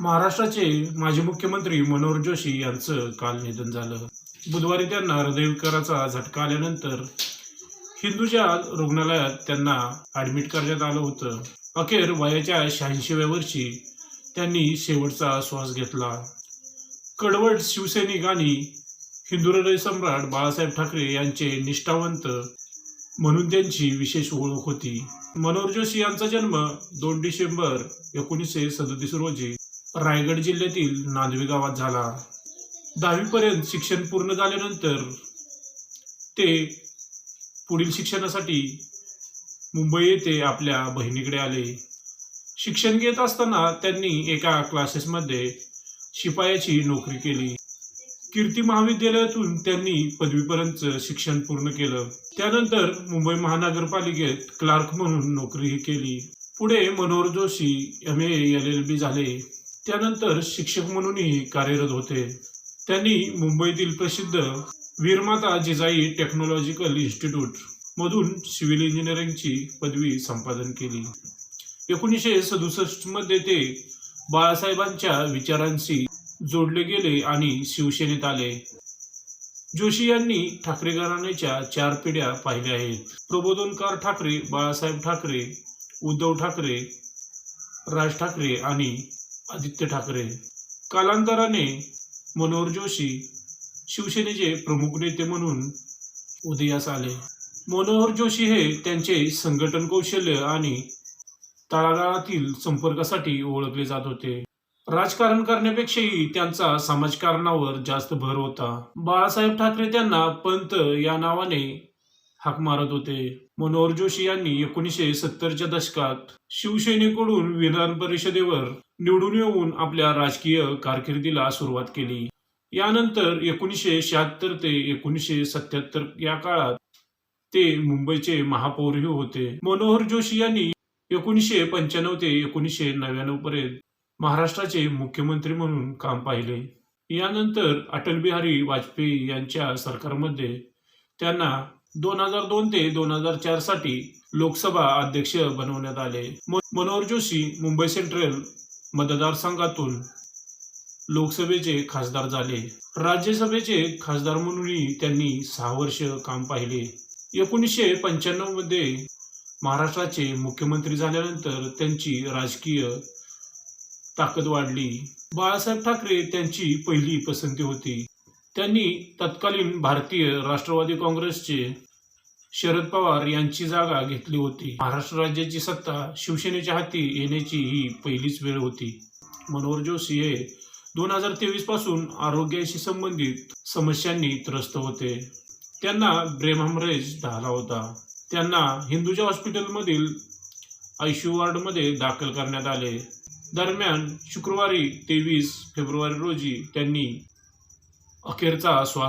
महाराष्ट्राचे माजी मुख्यमंत्री मनोहर जोशी यांचं काल निधन झालं. बुधवारी त्यांना हृदयविकाराचा झटका आल्यानंतर हिंदूच्या रुग्णालयात त्यांना ऍडमिट करण्यात आलं होतं. अखेर वयाच्या शहाऐंशीव्या वर्षी त्यांनी शेवटचा श्वास घेतला. कडवट शिवसैनिक आणि हिंदू हृदय सम्राट बाळासाहेब ठाकरे यांचे निष्ठावंत म्हणून त्यांची विशेष ओळख होती. मनोहर जोशी यांचा जन्म दोन डिसेंबर एकोणीसशे सदतीस रोजी रायगड जिल्ह्यातील नांदवी गावात झाला. दहावीपर्यंत शिक्षण पूर्ण झाल्यानंतर ते पुढील शिक्षणासाठी मुंबई येथे आपल्या बहिणीकडे आले. शिक्षण घेत असताना त्यांनी एका क्लासेसमध्ये शिपायाची नोकरी केली. कीर्ती महाविद्यालयातून त्यांनी पदवीपर्यंत शिक्षण पूर्ण केलं. त्यानंतर मुंबई महानगरपालिकेत क्लार्क म्हणून नोकरीही केली. पुढे Manohar Joshi M A L L B झाले. त्यानंतर शिक्षक म्हणूनही कार्यरत होते. त्यांनी मुंबईतील प्रसिद्ध वीरमाता जिजाई टेक्नॉलॉजिकल इन्स्टिट्यूट मधून सिव्हिल इंजिनिअरिंगची पदवी संपादन केली. एकोणीसशे सदुसष्टमध्ये ते बाळासाहेबांच्या विचारांशी जोडले गेले आणि शिवसेनेत आले. जोशी यांनी ठाकरे घराण्याच्या चार पिढ्या पाहिल्या आहेत. प्रबोधनकार ठाकरे बाळासाहेब ठाकरे उद्धव ठाकरे राज ठाकरे आणि आदित्य ठाकरे. कालांतराने मनोहर जोशी शिवसेनेचे प्रमुख नेते म्हणून उदयास आले. मनोहर जोशी हे त्यांचे संघटन कौशल्य आणि तळागाळातील संपर्कासाठी ओळखले जात होते. राजकारण करण्यापेक्षाही त्यांचा समाजकारणावर जास्त भर होता. बाळासाहेब ठाकरे त्यांना पंत या नावाने हाक मारत होते. मनोहर जोशी यांनी एकोणीसशे सत्तरच्या दशकात शिवसेनेकडून विधान परिषदेवर निवडून येऊन आपल्या राजकीय कारकिर्दीला सुरुवात केली. यानंतर एकोणीसशे शहात्तर ते एकोणीसशे सत्याहत्तर या काळात ते मुंबईचे महापौरही होते. मनोहर जोशी यांनी एकोणीसशे पंच्याण्णव ते एकोणीसशे नव्याण्णव पर्यंत महाराष्ट्राचे मुख्यमंत्री म्हणून काम पाहिले. यानंतर अटल बिहारी वाजपेयी यांच्या सरकारमध्ये त्यांना दोन हजार दोन ते दोन हजार चारसाठी लोकसभा अध्यक्ष बनवण्यात आले. मनोहर जोशी मुंबई सेंट्रल मतदारसंघातून लोकसभेचे खासदार झाले. राज्यसभेचे खासदार म्हणूनही त्यांनी सहा वर्ष काम पाहिले. एकोणीसशे पंच्याण्णवमध्ये महाराष्ट्राचे मुख्यमंत्री झाल्यानंतर त्यांची राजकीय ताकद वाढली. बाळासाहेब ठाकरे त्यांची पहिली पसंती होती. त्यांनी तत्कालीन भारतीय राष्ट्रवादी काँग्रेसचे शरद पवार यांची जागा घेतली होती. महाराष्ट्र राज्याची सत्ता शिवसेनेच्या हाती येण्याची ही पहिलीच वेळ होती. मनोहर जोशी हे दोन हजार तेवीसपासून आरोग्याशी संबंधित समस्यांनी त्रस्त होते. त्यांना ब्रेम हॅमरेज झाला होता. त्यांना हिंदूच्या हॉस्पिटलमधील आयसीयू वॉर्डमध्ये दाखल करण्यात आले. दरम्यान शुक्रवारी तेवीस फेब्रुवारी रोजी त्यांनी अखेरचा श्वास